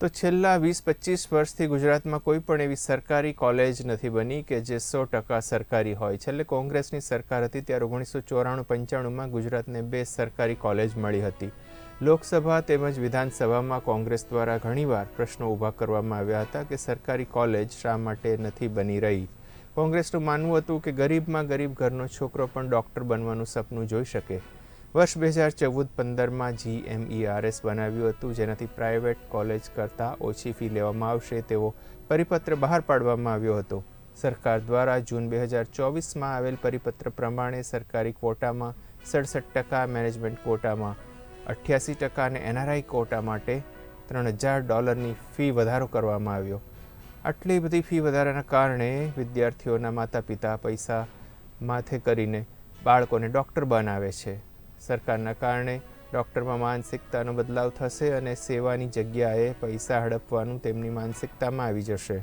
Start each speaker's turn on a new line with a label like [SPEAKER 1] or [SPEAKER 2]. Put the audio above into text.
[SPEAKER 1] તો છેલ્લા વીસ પચીસ વર્ષથી ગુજરાતમાં કોઈ પણ એવી સરકારી કોલેજ નથી બની કે જે સો ટકા સરકારી હોય. છેલ્લે કોંગ્રેસની સરકાર હતી ત્યારે ઓગણીસો ચોરાણું પંચાણુંમાં ગુજરાતને બે સરકારી કોલેજ મળી હતી. લોકસભા તેમજ વિધાનસભામાં કોંગ્રેસ દ્વારા ઘણીવાર પ્રશ્નો ઊભા કરવામાં આવ્યા હતા કે સરકારી કોલેજ શા માટે નથી બની રહી? કોંગ્રેસનું માનવું હતું કે ગરીબમાં ગરીબ ઘરનો છોકરો પણ ડૉક્ટર બનવાનું સપનું જોઈ શકે. વર્ષ બે હજાર ચૌદ પંદરમાં જીએમઈઆરએસ બનાવ્યું હતું, જેનાથી પ્રાઇવેટ કોલેજ કરતાં ઓછી ફી લેવામાં આવશે તેવો પરિપત્ર બહાર પાડવામાં આવ્યો હતો. સરકાર દ્વારા જૂન બે હજાર ચોવીસમાં આવેલ પરિપત્ર પ્રમાણે સરકારી કોટામાં સડસઠ ટકા, મેનેજમેન્ટ કોટામાં અઠ્યાસી ટકા અને એનઆરઆઈ કોટા માટે ત્રણ હજાર ડોલરની ફી વધારો કરવામાં આવ્યો. આટલી બધી ફી વધારાના કારણે વિદ્યાર્થીઓના માતા પિતા પૈસા માથે કરીને બાળકોને ડૉક્ટર બનાવે છે. સરકારના કારણે ડૉક્ટરમાં માનસિકતાનો બદલાવ થશે અને સેવાની જગ્યાએ પૈસા હડપવાનું તેમની માનસિકતામાં આવી જશે.